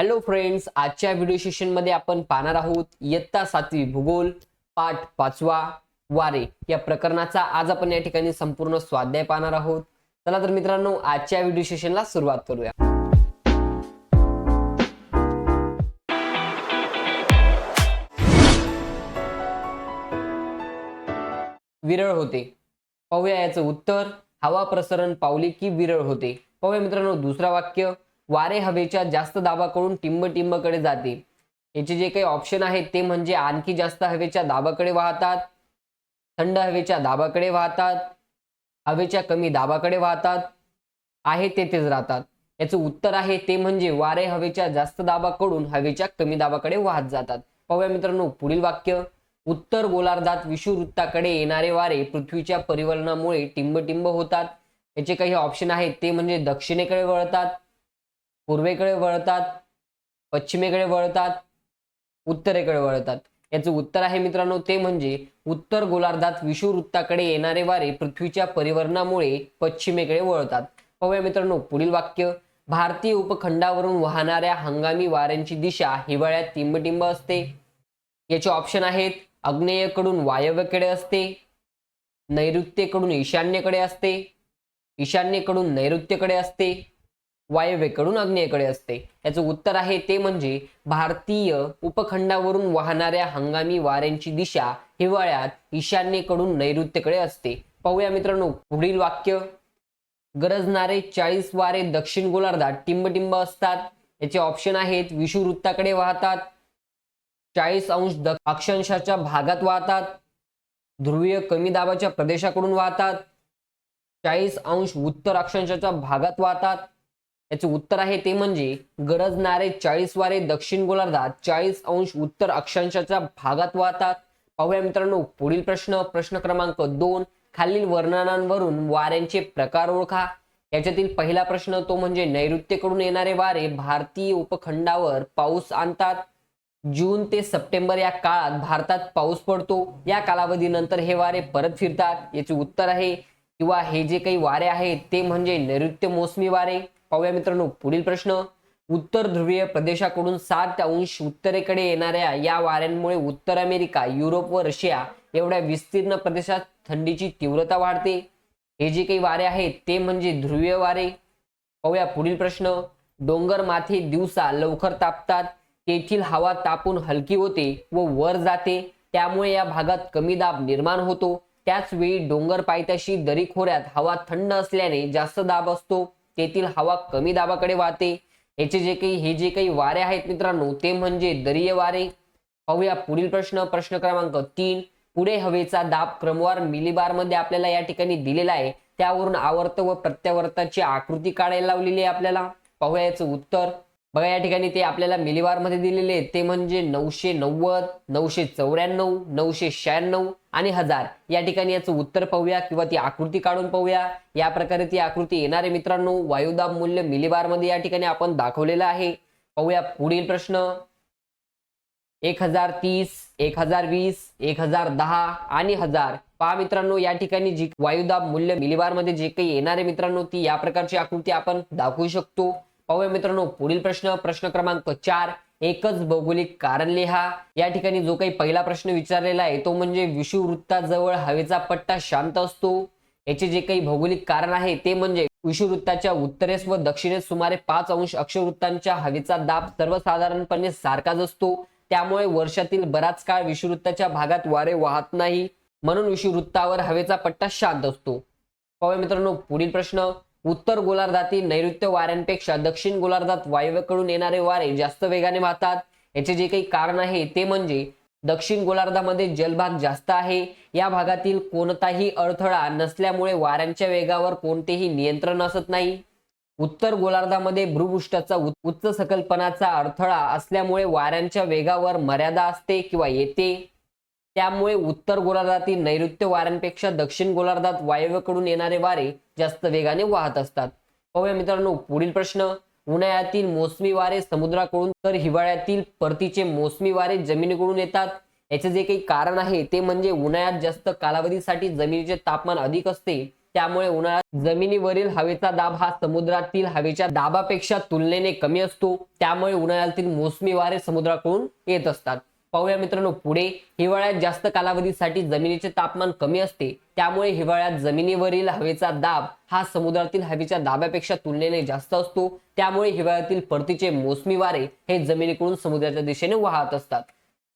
Hello friends आजच्या video सेशनमध्ये आपण पाहणार आहोत इयत्ता सातवी भूगोल पाठ पाचवा वारे. या प्रकरणाचा आज आपण या ठिकाणी संपूर्ण स्वाध्याय पाहणार आहोत. चला तर मित्रांनो आजच्या व्हिडिओ सेशनला सुरुवात करूया. विरळ होते. पाहूया याचं उत्तर. हवा प्रसरण पावली की विरळ होते. पाहूया मित्रांनो दुसरा वाक्य. वारे हवेच्या जास्त दाबाकडून टिंब टिंबकडे जाते. याचे जे काही ऑप्शन आहेत ते म्हणजे आणखी जास्त हवेच्या दाबाकडे वाहतात थंड हवेच्या दाबाकडे वाहतात हवेच्या कमी दाबाकडे वाहतात आहे तेथेच राहतात. याचं उत्तर आहे ते म्हणजे वारे हवेच्या जास्त दाबाकडून हवेच्या कमी दाबाकडे वाहत जातात. पाहूया मित्रांनो पुढील वाक्य. उत्तर गोलार्धात विषुवृत्ताकडे येणारे वारे पृथ्वीच्या परिवलनामुळे टिंबटिंब होतात. याचे काही ऑप्शन आहेत ते म्हणजे दक्षिणेकडे वळतात. पूर्वेकडे वळतात पश्चिमेकडे वळतात उत्तरेकडे वळतात. याचं उत्तर आहे मित्रांनो ते म्हणजे उत्तर गोलार्धात विषुववृत्ताकडे येणारे वारे पृथ्वीच्या परिवर्णामुळे पश्चिमेकडे वळतात. पाहूया मित्रांनो पुढील वाक्य. भारतीय उपखंडावरून वाहणाऱ्या हंगामी वाऱ्यांची दिशा हिवाळ्यात टिंबटिंब असते. याचे ऑप्शन आहेत आग्नेयकडून वायव्यकडे असते नैऋत्येकडून ईशान्येकडे असते ईशान्येकडून नैऋत्येकडे असते वायव्येकडून आग्नेयकडे असते. याचं उत्तर आहे ते म्हणजे भारतीय उपखंडावरून वाहणाऱ्या हंगामी वाऱ्यांची दिशा हिवाळ्यात ईशान्येकडून नैऋत्येकडे असते. पाहूया मित्रांनो पुढील वाक्य. गरजणारे चाळीस वारे दक्षिण गोलार्धात टिंबटिंब असतात. याचे ऑप्शन आहेत विषुवृत्ताकडे वाहतात. चाळीस अंश द अक्षांशाच्या भागात वाहतात. ध्रुवीय कमी दाबाच्या प्रदेशाकडून वाहतात. चाळीस अंश उत्तर अक्षांशाच्या भागात वाहतात. याचे उत्तर आहे ते म्हणजे गरजणारे चाळीस वारे दक्षिण गोलार्धात चाळीस अंश उत्तर अक्षांशाच्या भागात वाहतात. पाहूया मित्रांनो पुढील प्रश्न. प्रश्न क्रमांक दोन. खालील वर्णनांवरून वाऱ्यांचे प्रकार ओळखा. याच्यातील पहिला प्रश्न तो म्हणजे नैऋत्यकडून येणारे वारे भारतीय उपखंडावर पाऊस आणतात. जून ते सप्टेंबर या काळात भारतात पाऊस पडतो. या कालावधीनंतर हे वारे परत फिरतात. याचे उत्तर आहे किंवा हे जे काही वारे आहेत ते म्हणजे नैऋत्य मोसमी वारे. पाहूया मित्रांनो पुढील प्रश्न. उत्तर ध्रुवीय प्रदेशाकडून सात अंश उत्तरेकडे येणाऱ्या या वाऱ्यांमुळे उत्तर अमेरिका युरोप व रशिया एवढ्या विस्तीर्ण प्रदेशात थंडीची तीव्रता वाढते. हे जे काही वारे आहेत ते म्हणजे ध्रुवीय वारे. पाहूया पुढील प्रश्न. डोंगर माथे दिवसा लवकर तापतात. तेथील हवा तापून हलकी होते व वर जाते. त्यामुळे या भागात कमी दाब निर्माण होतो. त्याच वेळी डोंगर पायथ्याशी दरी खोऱ्यात हवा थंड असल्याने जास्त दाब असतो. तेथील हवा कमी दाबाकडे वाहते. याचे जे काही हे जे काही वारे आहेत मित्रांनो ते म्हणजे दरीय वारे. पाहूया पुढील प्रश्न प्रश्न क्रमांक तीन. पुढे हवेचा दाब क्रमवार मिलीबारमध्ये आपल्याला या ठिकाणी दिलेला आहे. त्यावरून आवर्त व प्रत्यावर्ताची आकृती काढायला लावलेली आहे आपल्याला. पाहूया याचं उत्तर. बघा या ठिकाणी ते आपल्याला मिलीबारमध्ये दिलेले ते म्हणजे नऊशे नव्वद नऊशे चौऱ्याण्णव नऊशे शहाण्णव आणि हजार. या ठिकाणी याचं उत्तर पाहूया किंवा ती आकृती काढून पाहूया. या प्रकारे ती आकृती येणारे मित्रांनो. वायुदाब मूल्य मिलीबारमध्ये या ठिकाणी आपण दाखवलेलं आहे. पाहूया पुढील प्रश्न. एक हजार तीस एक हजार वीस एक हजार दहा आणि हजार. पहा मित्रांनो या ठिकाणी जी वायुदाब मूल्य मिलीबारमध्ये जे काही येणारे मित्रांनो ती या प्रकारची आकृती आपण दाखवू शकतो. पाहूया मित्रांनो पुढील प्रश्न प्रश्न क्रमांक चार एकच भौगोलिक कारण लिहा या ठिकाणी जो काही पहिला प्रश्न विचारलेला आहे तो म्हणजे विषुवृत्ताजवळ हवेचा पट्टा शांत असतो. याचे जे काही भौगोलिक कारण आहे ते म्हणजे विषुवृत्ताच्या उत्तरेस व दक्षिणेस सुमारे पाच अंश अक्षवृत्तांच्या हवेचा दाब सर्वसाधारणपणे सारखाच असतो. त्यामुळे वर्षातील बराच काळ विषुवृत्ताच्या भागात वारे वाहत नाही. म्हणून विषुवृत्तावर हवेचा पट्टा शांत असतो. पाहूया मित्रांनो पुढील प्रश्न. उत्तर गोलार्धातील नैऋत्य वाऱ्यांपेक्षा दक्षिण गोलार्धात वायव्यकडून येणारे वारे जास्त वेगाने वाहतात. याचे जे काही कारण आहे ते म्हणजे दक्षिण गोलार्धामध्ये जलभाग जास्त आहे. या भागातील कोणताही अडथळा नसल्यामुळे वाऱ्यांच्या वेगावर कोणतेही नियंत्रण असत नाही. उत्तर गोलार्धामध्ये भूपृष्ठाचा उ- उच्च सकल्पनाचा अडथळा असल्यामुळे वाऱ्यांच्या वेगावर मर्यादा असते किंवा येते. त्यामुळे उत्तर गोलार्धातील नैऋत्य वाऱ्यांपेक्षा दक्षिण गोलार्धात वायव्यकडून येणारे वारे जास्त वेगाने वाहत असतात. पाहूया मित्रांनो पुढील प्रश्न. उन्हाळ्यातील मोसमी वारे समुद्राकडून तर हिवाळ्यातील परतीचे मोसमी वारे जमिनीकडून येतात. याचे जे काही कारण आहे ते म्हणजे उन्हाळ्यात जास्त कालावधीसाठी जमिनीचे तापमान अधिक असते. त्यामुळे उन्हाळ्यात जमिनीवरील हवेचा दाब हा समुद्रातील हवेच्या दाबापेक्षा तुलनेने कमी असतो. त्यामुळे उन्हाळ्यातील मोसमी वारे समुद्राकडून येत असतात. पाहूया मित्रांनो पुढे हिवाळ्यात जास्त कालावधीसाठी जमिनीचे तापमान कमी असते. त्यामुळे हिवाळ्यात जमिनीवरील हवेचा दाब हा समुद्रातील हवेच्या दाबापेक्षा तुलनेने जास्त असतो. त्यामुळे हिवाळ्यातील परतीचे मोसमी वारे हे जमिनीकडून समुद्राच्या दिशेने वाहत असतात.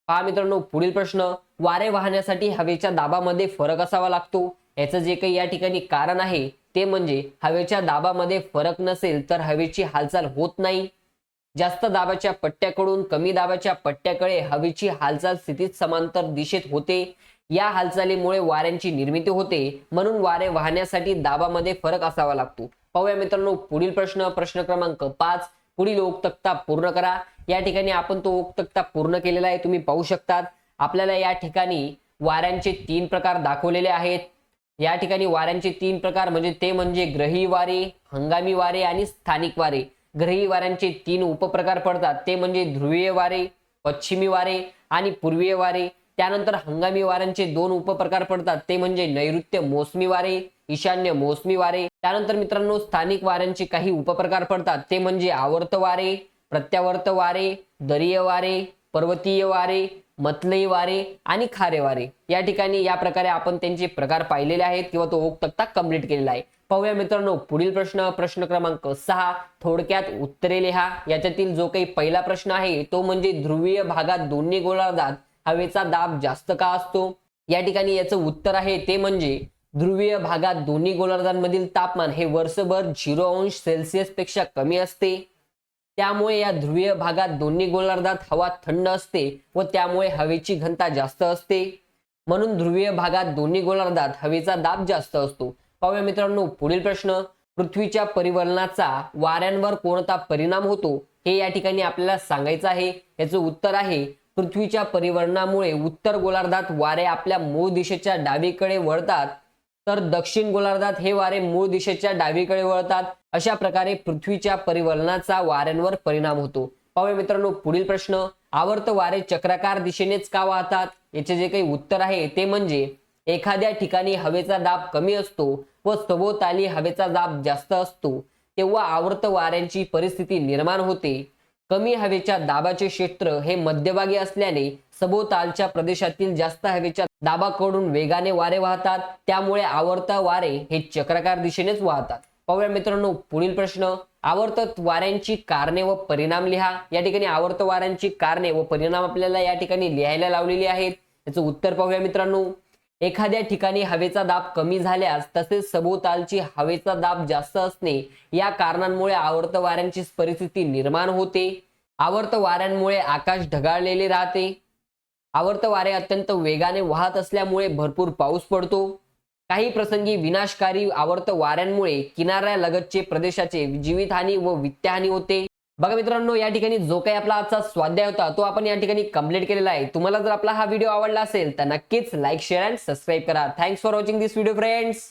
पहा मित्रांनो पुढील प्रश्न वारे वाहण्यासाठी हवेच्या दाबामध्ये फरक असावा लागतो. याचं जे काही या ठिकाणी कारण आहे ते म्हणजे हवेच्या दाबामध्ये फरक नसेल तर हवेची हालचाल होत नाही. जास्त दाबाच्या पट्ट्याकडून कमी दाबाच्या पट्ट्याकडे हवेची हालचाल स्थितीत समांतर दिशेत होते. या हालचालीमुळे वाऱ्यांची निर्मिती होते. म्हणून वारे वाहण्यासाठी दाबामध्ये फरक असावा लागतो. पाहूया मित्रांनो पुढील प्रश्न प्रश्न क्रमांक पाच. पुढील ओकतक्ता पूर्ण करा. या ठिकाणी आपण तो ओकतक्ता पूर्ण केलेला आहे तुम्ही पाहू शकतात. आपल्याला या ठिकाणी वाऱ्यांचे तीन प्रकार दाखवलेले आहेत. या ठिकाणी वाऱ्यांचे तीन प्रकार म्हणजे ते म्हणजे ग्रही वारे हंगामी वारे आणि स्थानिक वारे. ग्रही वाऱ्यांचे तीन उपप्रकार पडतात. ते म्हणजे ध्रुवीय वारे पश्चिमी वारे आणि पूर्वीय वारे. त्यानंतर हंगामी वाऱ्यांचे दोन उपप्रकार पडतात. ते म्हणजे नैऋत्य मोसमी वारे ईशान्य मोसमी वारे. त्यानंतर मित्रांनो स्थानिक वाऱ्यांचे काही उपप्रकार पडतात. ते म्हणजे आवर्त वारे प्रत्यावर्त वारे दरीय वारे पर्वतीय वारे मतलई वारे आणि खारे वारे. या ठिकाणी या प्रकारे आपण त्यांचे प्रकार पाहिलेले आहेत किंवा तो ओक तक्ता कंप्लीट केलेला आहे. पाहूया मित्रांनो पुढील प्रश्न प्रश्न क्रमांक सहा थोडक्यात उत्तरे लिहा. याच्यातील जो काही पहिला प्रश्न आहे तो म्हणजे ध्रुवीय भागात दोन्ही गोलार्धात हवेचा दाब जास्त का असतो? या ठिकाणी याचं उत्तर आहे ते म्हणजे ध्रुवीय भागात दोन्ही गोलार्धांमधील तापमान हे वर्षभर झिरो अंश सेल्सिअसपेक्षा कमी असते. त्यामुळे या ध्रुवीय भागात दोन्ही गोलार्धात हवा थंड असते व त्यामुळे हवेची घनता जास्त असते. म्हणून ध्रुवीय भागात दोन्ही गोलार्धात हवेचा दाब जास्त असतो. पाहूया मित्रांनो पुढील प्रश्न. पृथ्वीच्या परिवलनाचा वाऱ्यांवर कोणता परिणाम होतो? हे या ठिकाणी आपल्याला सांगायचं आहे. याचं उत्तर आहे पृथ्वीच्या परिवर्णामुळे उत्तर गोलार्धात वारे आपल्या मूळ दिशेच्या डावीकडे वळतात. तर दक्षिण गोलार्धात हे वारे मूळ दिशेच्या डावीकडे वळतात. अशा प्रकारे पृथ्वीच्या परिवलनाचा वाऱ्यांवर परिणाम होतो. पाहूया मित्रांनो पुढील प्रश्न. आवर्त वारे चक्राकार दिशेनेच का वाहतात? याचे जे काही उत्तर आहे ते म्हणजे एखाद्या ठिकाणी हवेचा दाब कमी असतो व सभोवताली हवेचा दाब जास्त असतो तेव्हा आवर्त वाऱ्यांची परिस्थिती निर्माण होते. कमी हवेच्या दाबाचे क्षेत्र हे मध्यभागी असल्याने सभोवतालच्या प्रदेशातील जास्त हवेच्या दाबाकडून वेगाने वारे वाहतात त्यामुळे आवर्त वारे हे चक्राकार दिशेनेच वाहतात. पाहूया मित्रांनो पुढील प्रश्न. आवर्त वाऱ्यांची कारणे व परिणाम लिहा. या ठिकाणी आवर्त वाऱ्यांची कारणे व परिणाम आपल्याला या ठिकाणी लिहायला लावलेली आहेत. याचं उत्तर पाहूया मित्रांनो. एखाद्या ठिकाणी हवेचा दाब कमी झाल्यास तसेच सभोवतालची हवेचा दाब जास्त असणे या कारणांमुळे आवर्त वाऱ्यांची परिस्थिती निर्माण होते. आवर्त वाऱ्यांमुळे आकाश ढगाळलेले राहते. आवर्त वारे अत्यंत वेगाने वाहत असल्यामुळे भरपूर पाऊस पडतो. काही प्रसंगी विनाशकारी आवर्त वाऱ्यांमुळे किनाऱ्यालगतचे प्रदेशाचे जीवितहानी व वित्तहानी होते. बघा मित्रांनो या ठिकाणी जो काही आपला आजचा स्वाध्याय होता तो आपण या ठिकाणी कंप्लीट केलेला आहे. तुम्हाला जर आपला हा व्हिडिओ आवडला असेल तर नक्कीच लाईक शेअर अँड सबस्क्राईब करा. Thanks for watching this video friends